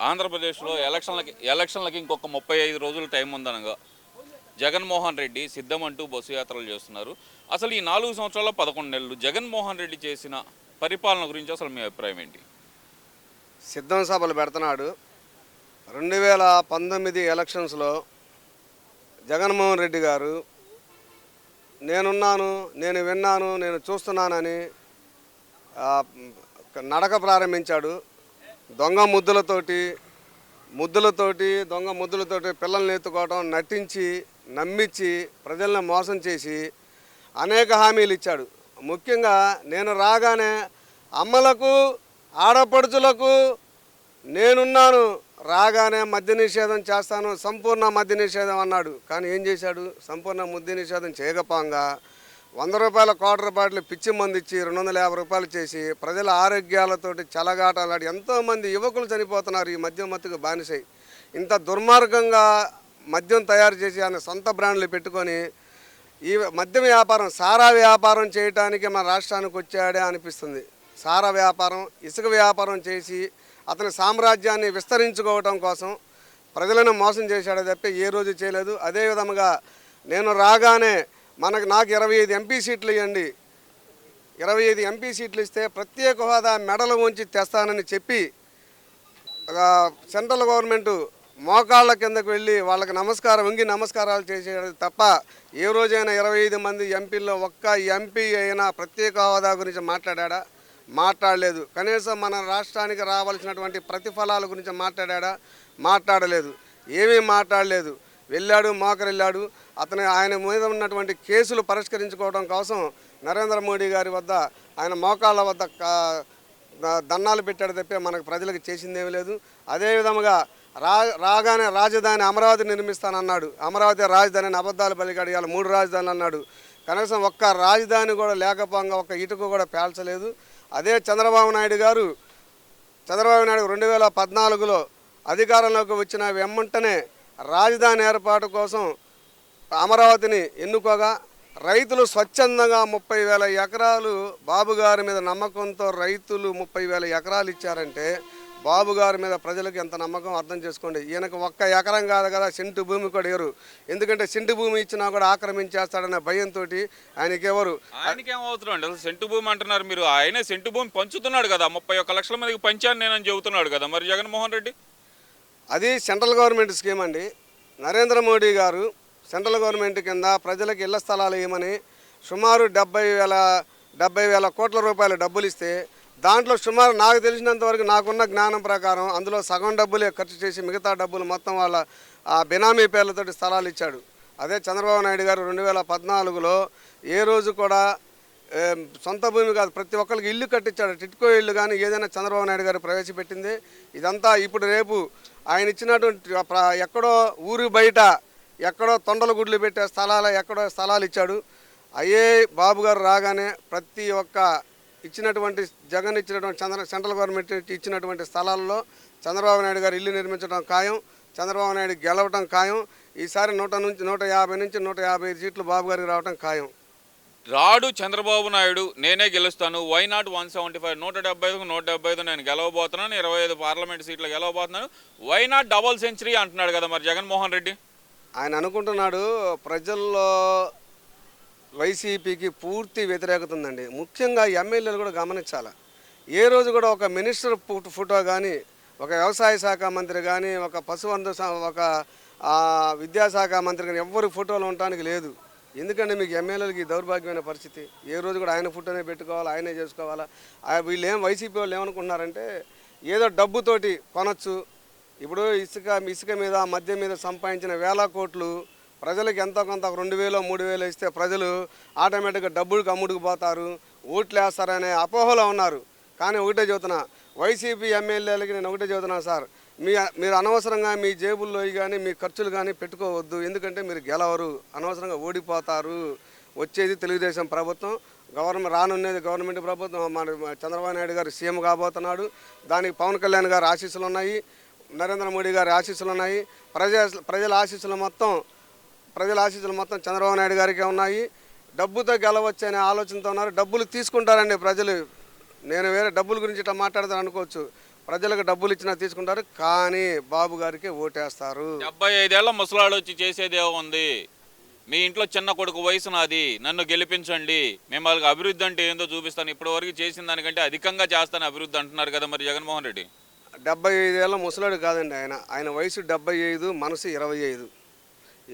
ఆంధ్రప్రదేశ్లో ఎలక్షన్లకి ఎలక్షన్లకి ఇంకొక ముప్పై ఐదు రోజులు టైం ఉందనగా జగన్మోహన్ రెడ్డి సిద్ధమంటూ బస్సు యాత్రలు చేస్తున్నారు. అసలు ఈ నాలుగు సంవత్సరాల పదకొండు నెలలు జగన్మోహన్ రెడ్డి చేసిన పరిపాలన గురించి అసలు మీ అభిప్రాయం ఏంటి? సిద్ధం సభలు పెడుతున్నాడు. రెండు వేల పంతొమ్మిది ఎలక్షన్స్లో జగన్మోహన్ రెడ్డి గారు నేనున్నాను నేను విన్నాను నేను చూస్తున్నానని నడక ప్రారంభించాడు. దొంగ ముద్దులతోటి ముద్దులతోటి దొంగ ముద్దులతోటి పిల్లల్ని ఎత్తుకోవడం నటించి నమ్మించి ప్రజలను మోసం చేసి అనేక హామీలు ఇచ్చాడు. ముఖ్యంగా నేను రాగానే అమ్మలకు ఆడపడుచులకు నేనున్నాను రాగానే మద్య నిషేధం చేస్తాను సంపూర్ణ మద్య నిషేధం అన్నాడు. కానీ ఏం చేశాడు? సంపూర్ణ మద్య నిషేధం చేయకపోగా వంద రూపాయల క్వార్టర్ బాటిల్ పిచ్చి మంది ఇచ్చి రెండు వందల యాభై రూపాయలు చేసి ప్రజల ఆరోగ్యాలతోటి చలగాటలాడి ఎంతోమంది యువకులు చనిపోతున్నారు ఈ మద్యం మత్తుకు బానిసై. ఇంత దుర్మార్గంగా మద్యం తయారు చేసి ఆయన సొంత బ్రాండ్లు పెట్టుకొని ఈ మద్యం వ్యాపారం సారా వ్యాపారం చేయటానికి మన రాష్ట్రానికి వచ్చాడే అనిపిస్తుంది. సారా వ్యాపారం ఇసుక వ్యాపారం చేసి అతని సామ్రాజ్యాన్ని విస్తరించుకోవటం కోసం ప్రజలను మోసం చేశాడే తప్ప ఏ రోజు చేయలేదు. అదే విధముగా నేను రాగానే మనకు నాకు ఇరవై ఐదు ఎంపీ సీట్లు ఇవ్వండి. ఇరవై ఐదు ఎంపీ సీట్లు ఇస్తే ప్రత్యేక హోదా మెడలు ఉంచి తెస్తానని చెప్పి సెంట్రల్ గవర్నమెంట్ మోకాళ్ళ కిందకు వెళ్ళి వాళ్ళకి నమస్కారం వంగి నమస్కారాలు చేసేది తప్ప ఏ రోజైనా ఇరవై ఐదు మంది ఎంపీల్లో ఒక్క ఎంపీ అయినా ప్రత్యేక హోదా గురించి మాట్లాడా? మాట్లాడలేదు. కనీసం మన రాష్ట్రానికి రావాల్సినటువంటి ప్రతిఫలాల గురించి మాట్లాడా? మాట్లాడలేదు. ఏమీ మాట్లాడలేదు. వెళ్ళాడు మోకరు వెళ్ళాడు. అతని ఆయన మీద ఉన్నటువంటి కేసులు పరిష్కరించుకోవడం కోసం నరేంద్ర మోడీ గారి వద్ద ఆయన మోకాళ్ళ వద్ద దన్నాలు పెట్టాడు తప్పే మనకు ప్రజలకు చేసిందేమీ లేదు. అదేవిధముగా రా రాగానే రాజధాని అమరావతి నిర్మిస్తానన్నాడు. అమరావతి రాజధానిని అబద్ధాలు పలికాడు. ఇవాళ మూడు రాజధానులు అన్నాడు. కనీసం ఒక్క రాజధాని కూడా లేకపోగా ఒక్క ఇటుక కూడా పేల్చలేదు. అదే చంద్రబాబు నాయుడు గారు చంద్రబాబు నాయుడు రెండు వేల పద్నాలుగులో అధికారంలోకి వచ్చిన వెమ్మంటనే రాజధాని ఏర్పాటు కోసం అమరావతిని ఎన్నుకోగా రైతులు స్వచ్ఛందంగా ముప్పై వేల ఎకరాలు బాబు గారి మీద నమ్మకంతో రైతులు ముప్పై వేల ఎకరాలు ఇచ్చారంటే బాబు గారి మీద ప్రజలకు ఎంత నమ్మకం అర్థం చేసుకోండి. ఈయనకు ఒక్క ఎకరం కాదు కదా సెంటు భూమి కూడా ఎవరు ఎందుకంటే సెంటు భూమి ఇచ్చినా కూడా ఆక్రమించేస్తాడనే భయంతో ఆయనకెవరు? ఆయనకేమవుతున్నాడు సెంటు భూమి అంటున్నారు మీరు. ఆయనే సెంటు భూమి పంచుతున్నాడు కదా. ముప్పై ఒక్క లక్షల మందికి పంచాను నేనని చెబుతున్నాడు కదా. మరి జగన్మోహన్ రెడ్డి? అది సెంట్రల్ గవర్నమెంట్ స్కీమ్ అండి. నరేంద్ర మోడీ గారు సెంట్రల్ గవర్నమెంట్ కింద ప్రజలకు ఇళ్ళ స్థలాలు ఇవ్వమని సుమారు డెబ్బై వేల డెబ్బై వేల కోట్ల రూపాయలు డబ్బులు ఇస్తే దాంట్లో సుమారు నాకు తెలిసినంత వరకు నాకున్న జ్ఞానం ప్రకారం అందులో సగం డబ్బులే ఖర్చు చేసి మిగతా డబ్బులు మొత్తం వాళ్ళ ఆ బినామీ పేర్లతోటి స్థలాలు ఇచ్చాడు. అదే చంద్రబాబు నాయుడు గారు రెండు వేల పద్నాలుగులో ఏ రోజు కూడా సొంత భూమి కాదు ప్రతి ఒక్కరికి ఇల్లు కట్టించాడు. టిట్కో ఇల్లు కానీ ఏదైనా చంద్రబాబు నాయుడు గారు ప్రవేశపెట్టింది. ఇదంతా ఇప్పుడు రేపు ఆయన ఇచ్చినటువంటి ఎక్కడో ఊరు బయట ఎక్కడో తొండల గుడ్లు పెట్టే స్థలాలు ఎక్కడో స్థలాలు ఇచ్చాడు. అయ్యే బాబు గారు రాగానే ప్రతి ఒక్క ఇచ్చినటువంటి జగన్ ఇచ్చినటువంటి చంద్ర సెంట్రల్ గవర్నమెంట్ ఇచ్చినటువంటి స్థలాల్లో చంద్రబాబు నాయుడు గారు ఇల్లు నిర్మించడం ఖాయం చంద్రబాబు నాయుడు గెలవటం ఖాయం ఈసారి నూట నుంచి నూట యాభై నుంచి నూట యాభై సీట్లు బాబు గారికి రావడం ఖాయం. రాడు చంద్రబాబు నాయుడు నేనే గెలుస్తాను. Why not one seventy five నూట డెబ్బై ఐదు నూట డెబ్బై ఐదు నేను గెలవబోతున్నాను. ఇరవై ఐదు పార్లమెంట్ సీట్లు గెలవబోతున్నాను. వై నాట్ డబల్ సెంచరీ అంటున్నాడు కదా మరి జగన్మోహన్ రెడ్డి? ఆయన అనుకుంటున్నాడు ప్రజల్లో వైసీపీకి పూర్తి వ్యతిరేకత ఉందండి ముఖ్యంగా ఎమ్మెల్యేలు కూడా గమనించాలి. ఏ రోజు కూడా ఒక మినిస్టర్ ఫోటో- ఫోటో కానీ ఒక వ్యవసాయ శాఖ మంత్రి కానీ ఒక పశువంధ ఒక విద్యాశాఖ మంత్రి కానీ ఎవరి ఫోటోలు ఉండటానికి లేదు. ఎందుకంటే మీకు ఎమ్మెల్యేలకి దౌర్భాగ్యమైన పరిస్థితి. ఏ రోజు కూడా ఆయన ఫోటోనే పెట్టుకోవాలి ఆయనే చేసుకోవాలా. వీళ్ళు ఏం వైసీపీ వాళ్ళు ఏమనుకుంటున్నారంటే ఏదో డబ్బుతోటి కొనొచ్చు. ఇప్పుడు ఇసుక ఇసుక మీద మద్యం మీద సంపాదించిన వేల కోట్లు ప్రజలకు ఎంతో కొంత ఒక రెండు వేలు మూడు వేలు ఇస్తే ప్రజలు ఆటోమేటిక్గా డబ్బులకు అమ్ముడుకు పోతారు ఓట్లు వేస్తారనే అపోహలో ఉన్నారు. కానీ ఒకటే చెబుతున్నా వైసీపీ ఎమ్మెల్యేలకి నేను ఒకటే చెబుతున్నా సార్ మీ మీరు అనవసరంగా మీ జేబుల్లో కానీ మీ ఖర్చులు కానీ పెట్టుకోవద్దు. ఎందుకంటే మీరు గెలవరు. అనవసరంగా ఓడిపోతారు. వచ్చేది తెలుగుదేశం ప్రభుత్వం. గవర్నమెంట్ రానున్నది గవర్నమెంట్ ప్రభుత్వం. మన చంద్రబాబు నాయుడు గారు సీఎం కాబోతున్నాడు. దానికి పవన్ కళ్యాణ్ గారి ఆశీస్సులు ఉన్నాయి నరేంద్ర మోడీ గారి ఆశీస్సులు ఉన్నాయి ప్రజా ప్రజల ఆశీస్సులు మొత్తం ప్రజల ఆశీస్సులు మొత్తం చంద్రబాబు నాయుడు గారికే ఉన్నాయి. డబ్బుతో గెలవచ్చు అనే ఆలోచనతో ఉన్నారు. డబ్బులు తీసుకుంటారండి ప్రజలు. నేను వేరే డబ్బుల గురించి ఇట్లా మాట్లాడతాను అనుకోవచ్చు. ప్రజలకు డబ్బులు ఇచ్చినా తీసుకుంటారు కానీ బాబు గారికి ఓటేస్తారు. డెబ్బై ఐదేళ్ళ ముసలాడు వచ్చి చేసేదే ఉంది. మీ ఇంట్లో చిన్న కొడుకు వయసు నాది నన్ను గెలిపించండి. మిమ్మల్ని అభివృద్ధి అంటే ఏందో చూపిస్తాను. ఇప్పటి వరకు చేసిన దానికంటే అధికంగా చేస్తాను అభివృద్ధి అంటున్నారు కదా మరి జగన్మోహన్ రెడ్డి. డెబ్బై ఐదేళ్ళ ముసలాడు కాదండి ఆయన. ఆయన వయసు డెబ్బై ఐదు మనసు ఇరవై ఐదు.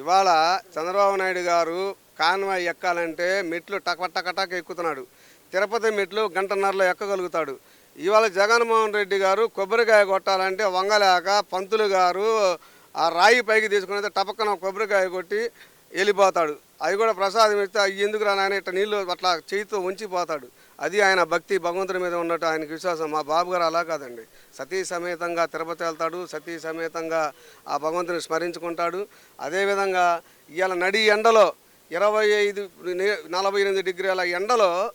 ఇవాళ చంద్రబాబు నాయుడు గారు కాన్వాయ్ ఎక్కాలంటే మెట్లు టక టక టక ఎక్కుతున్నాడు. తిరుపతి మెట్లు గంటన్నరలో ఎక్కగలుగుతాడు. ఇవాళ జగన్మోహన్ రెడ్డి గారు కొబ్బరికాయ కొట్టాలంటే వంగలేక పంతులు గారు ఆ రాయి పైకి తీసుకునేది టపక్కన కొబ్బరికాయ కొట్టి వెళ్ళిపోతాడు. అవి కూడా ప్రసాదం ఇస్తే అవి ఎందుకు రా ఇట్లా నీళ్ళు అట్లా చేతితో ఉంచిపోతాడు. అది ఆయన భక్తి భగవంతుడి మీద ఉన్నట్టు ఆయనకి విశ్వాసం. మా బాబు గారు అలా కాదండి. సతీ సమేతంగా తిరుపతి వెళ్తాడు. సతీ సమేతంగా ఆ భగవంతుని స్మరించుకుంటాడు. అదేవిధంగా ఇవాళ నడి ఎండలో ఇరవై ఐదు నే- నలభై ఎనిమిది డిగ్రీల ఎండలో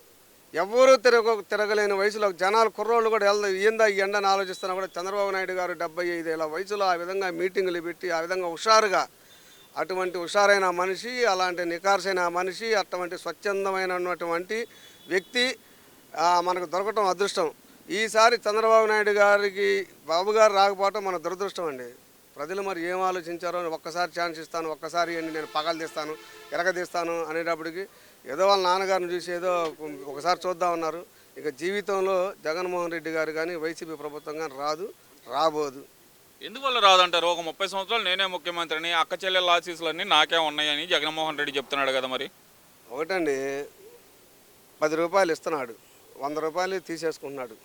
ఎవరూ తిరగ తిరగలేని వయసులో జనాలు కుర్రోళ్ళు కూడా వెళ్దా ఏందా ఈ ఎండని ఆలోచిస్తున్నా కూడా చంద్రబాబు నాయుడు గారు డెబ్బై ఐదేళ్ళ వయసులో ఆ విధంగా మీటింగులు పెట్టి ఆ విధంగా హుషారుగా అటువంటి హుషారైన మనిషి అలాంటి నికార్సైన మనిషి అటువంటి స్వచ్ఛందమైనటువంటి వ్యక్తి మనకు దొరకటం అదృష్టం. ఈసారి చంద్రబాబు నాయుడు గారికి బాబు గారు రాకపోవటం మన దురదృష్టం అండి. ప్రజలు మరి ఏం ఆలోచించారో అని ఒక్కసారి ఛాన్స్ ఇస్తాను ఒక్కసారి నేను పగలు తీస్తాను ఎరగదీస్తాను అనేటప్పటికి ఏదో వాళ్ళ నాన్నగారిని చూసి ఏదో ఒకసారి చూద్దామన్నారు ఇక జీవితంలో జగన్మోహన్ రెడ్డి గారు కానీ వైసీపీ ప్రభుత్వం కానీ రాదు రాబోదు. ఎందువల్ల రాదంటారు? ఒక ముప్పై సంవత్సరాలు నేనే ముఖ్యమంత్రిని అక్క చెల్లెల ఆశీస్సులన్నీ నాకే ఉన్నాయని జగన్మోహన్ రెడ్డి చెప్తున్నాడు కదా మరి? ఒకటండి పది రూపాయలు ఇస్తున్నాడు వంద రూపాయలు తీసేసుకుంటున్నాడు.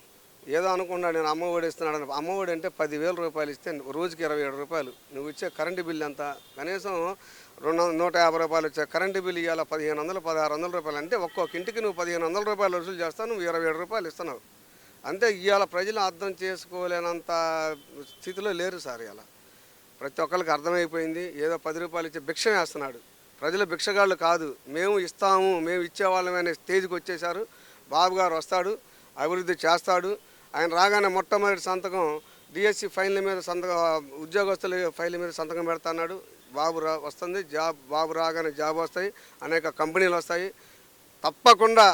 ఏదో అనుకున్నాడు నేను అమ్మఒడి ఇస్తున్నాడు అని. అమ్మఒడి అంటే పదివేల రూపాయలు ఇస్తే రోజుకి ఇరవై ఏడు రూపాయలు. నువ్వు ఇచ్చే కరెంటు బిల్లు ఎంత? కనీసం రెండు వందల- నూట యాభై రూపాయలు వచ్చే కరెంటు బిల్లు ఇవాళ పదిహేను వందలు పదహారు వందల రూపాయలు. అంటే ఒక్కొక్క ఇంటికి నువ్వు పదిహేను వందల రూపాయలు వసూలు చేస్తావు నువ్వు ఇరవై ఏడు రూపాయలు ఇస్తున్నావు. అంతే ఇవాళ ప్రజలు అర్థం చేసుకోలేనంత స్థితిలో లేరు సార్ ఇలా ప్రతి ఒక్కరికి అర్థమైపోయింది ఏదో పది రూపాయలు ఇచ్చి భిక్ష వేస్తున్నాడు. ప్రజలు భిక్షగాళ్ళు కాదు మేము ఇస్తాము మేము ఇచ్చేవాళ్ళమనే అనే స్టేజ్కి వచ్చేసారు బాబు గారు వస్తాడు అభివృద్ధి చేస్తాడు. ఆయన రాగానే మొట్టమొదటి సంతకం డిఎస్సి ఫైన్ల మీద సంతకం ఉద్యోగస్తుల ఫైల్ మీద సంతకం పెడతాన్నాడు బాబు రా వస్తుంది జాబ్ బాబు రాగానే జాబ్ వస్తాయి అనేక కంపెనీలు వస్తాయి. తప్పకుండా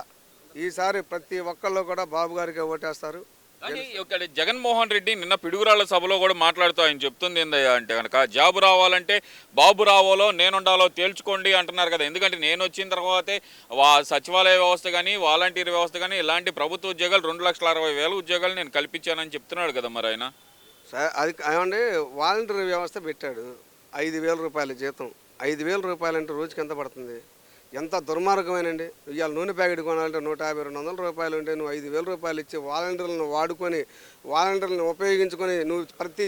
ఈసారి ప్రతి ఒక్కళ్ళు కూడా బాబు గారికి ఓటేస్తారు. కానీ ఇక్కడ జగన్మోహన్ రెడ్డి నిన్న పిడుగురాళ్ళ సభలో కూడా మాట్లాడుతూ ఆయన చెప్తుంది ఏందయ్యా అంటే కనుక జాబు రావాలంటే బాబు రావాలో నేనుండాలో తేల్చుకోండి అంటున్నారు కదా. ఎందుకంటే నేను వచ్చిన తర్వాతే వా సచివాలయ వ్యవస్థ కానీ వాలంటీర్ వ్యవస్థ కానీ ఇలాంటి ప్రభుత్వ ఉద్యోగాలు రెండు లక్షల అరవై వేల ఉద్యోగాలు నేను కల్పించానని చెప్తున్నాడు కదా మరి ఆయన. అది ఏమండి వాలంటీర్ వ్యవస్థ పెట్టాడు. ఐదు వేల రూపాయల జీతం. ఐదు వేల రూపాయలంటే రోజుకి ఎంత పడుతుంది? ఎంత దుర్మార్గమేనండి. ఇవాళ నూనె ప్యాకెట్ కొనాలంటే నూట యాభై రెండు వందల రూపాయలు ఉంటే నువ్వు ఐదు వేల రూపాయలు ఇచ్చి వాలంటీర్లను వాడుకొని వాలంటీర్లను ఉపయోగించుకొని నువ్వు ప్రతి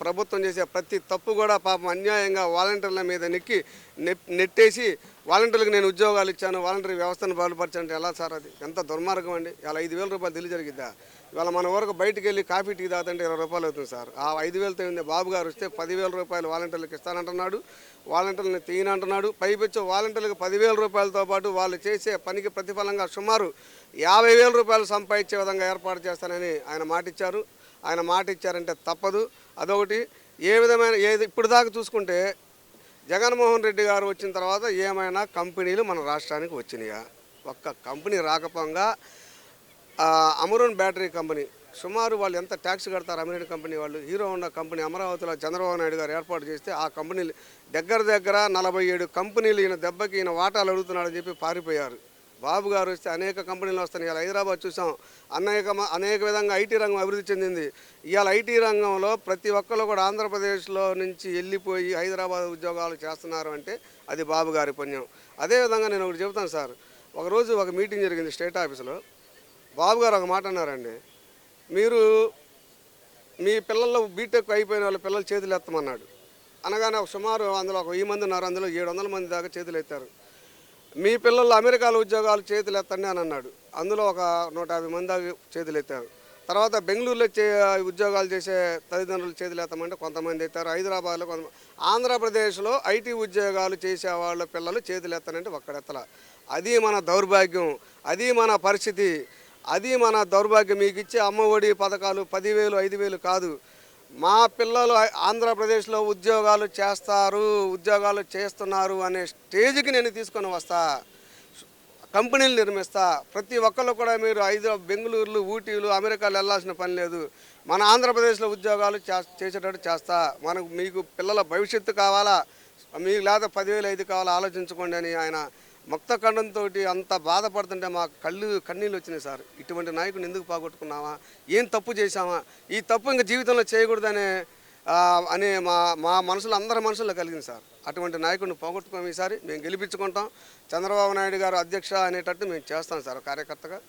ప్రభుత్వం చేసే ప్రతి తప్పు కూడా పాపం అన్యాయంగా వాలంటీర్ల మీద నెక్కి నెట్టేసి వాలంటీర్లకు నేను ఉద్యోగాలు ఇచ్చాను వాలంటీర్ వ్యవస్థను బాగుపరచంటే ఎలా సార్ అది? ఎంత దుర్మార్గం అండి. ఇలా ఐదు వేల రూపాయలు తెలియ జరిగిద్దా? ఇవాళ మన వరకు బయటికి వెళ్ళి కాఫీ టీ తాగుతుంటే ఇరవై రూపాయలు అవుతుంది సార్. ఆ ఐదు వేలతో ఉంది బాబు గారు వస్తే పదివేల రూపాయలు వాలంటీర్లకు ఇస్తానంటున్నాడు. వాలంటీర్లను తీయనంటున్నాడు పైపెచ్చు వాలంటీర్లకు పదివేల రూపాయలతో పాటు వాళ్ళు చేసే పనికి ప్రతిఫలంగా సుమారు యాభై వేల రూపాయలు సంపాదించే విధంగా ఏర్పాటు చేస్తానని ఆయన మాట ఇచ్చారు ఆయన మాట ఇచ్చారంటే తప్పదు. అదొకటి. ఏ విధమైన ఏది ఇప్పుడు దాకా చూసుకుంటే జగన్మోహన్ రెడ్డి గారు వచ్చిన తర్వాత ఏమైనా కంపెనీలు మన రాష్ట్రానికి వచ్చినాయా? ఒక్క కంపెనీ రాకపోగా అమరున్ బ్యాటరీ కంపెనీ సుమారు వాళ్ళు ఎంత ట్యాక్స్ కడతారు అమెరికన్ కంపెనీ వాళ్ళు? హీరో హోండా కంపెనీ అమరావతిలో చంద్రబాబు నాయుడు గారు ఏర్పాటు చేస్తే ఆ కంపెనీలు దగ్గర దగ్గర నలభై ఏడు కంపెనీలు ఈయన దెబ్బకి ఈయన వాటాలు అడుగుతున్నాడని చెప్పి పారిపోయారు. బాబు గారు వస్తే అనేక కంపెనీలు వస్తాయి ఇవాళ హైదరాబాద్ చూసాం. అనేక అనేక విధంగా ఐటీ రంగం అభివృద్ధి చెందింది. ఇవాళ ఐటీ రంగంలో ప్రతి ఒక్కరు కూడా ఆంధ్రప్రదేశ్లో నుంచి వెళ్ళిపోయి హైదరాబాద్ ఉద్యోగాలు చేస్తున్నారు అంటే అది బాబు గారి పుణ్యం. అదేవిధంగా నేను ఒకటి చెబుతాను సార్. ఒకరోజు ఒక మీటింగ్ జరిగింది స్టేట్ ఆఫీసులో. బాబు గారు ఒక మాట అన్నారండి. మీరు మీ పిల్లల్లో బీటెక్ అయిపోయిన వాళ్ళ పిల్లలు చేతులు ఎత్తమన్నాడు. అనగానే ఒక సుమారు అందులో ఒక వెయ్యి మంది ఉన్నారు. అందులో ఏడు వందల మంది దాకా చేతులు ఎత్తారు. మీ పిల్లలు అమెరికాలో ఉద్యోగాలు చేతులు ఎత్తండి అని అన్నాడు. అందులో ఒక నూట యాభై మంది చేతులు ఎత్తారు. తర్వాత బెంగళూరులో చే ఉద్యోగాలు చేసే తల్లిదండ్రులు చేతులు ఎత్తమంటే కొంతమంది ఎత్తారు. హైదరాబాద్లో కొంతమంది ఆంధ్రప్రదేశ్లో ఐటీ ఉద్యోగాలు చేసే వాళ్ళ పిల్లలు చేతులు ఎత్తనంటే ఒక్కడెత్తల అది మన దౌర్భాగ్యం అది మన పరిస్థితి అది మన దౌర్భాగ్యం మీకు ఇచ్చే అమ్మఒడి పథకాలు పదివేలు ఐదు వేలు కాదు. మా పిల్లలు ఆంధ్రప్రదేశ్లో ఉద్యోగాలు చేస్తారు ఉద్యోగాలు చేస్తున్నారు అనే స్టేజ్కి నేను తీసుకొని వస్తా కంపెనీలు నిర్మిస్తా. ప్రతి ఒక్కళ్ళు కూడా మీరు ఐదు బెంగళూరులు ఊటీలు అమెరికాలు వెళ్ళాల్సిన పని లేదు. మన ఆంధ్రప్రదేశ్లో ఉద్యోగాలు చే- చేసేటట్టు చేస్తా. మనకు మీకు పిల్లల భవిష్యత్తు కావాలా? మీకు లేదా పదివేలు ఐదు కావాలా? ఆలోచించుకోండి అని ఆయన ముక్త ఖండంతో అంత బాధపడుతుంటే మా కళ్ళు కన్నీళ్ళు వచ్చినాయి సార్. ఇటువంటి నాయకుని ఎందుకు పోగొట్టుకున్నామా ఏం తప్పు చేశామా ఈ తప్పు ఇంకా జీవితంలో చేయకూడదనే అనే మా మా మనసులో అందరి మనసులో కలిగింది సార్. అటువంటి నాయకుడిని పోగొట్టుకోం ఈసారి మేము గెలిపించుకుంటాం. చంద్రబాబు నాయుడు గారు అధ్యక్ష అనేటట్టు మేము చేస్తాం సార్ కార్యకర్తగా.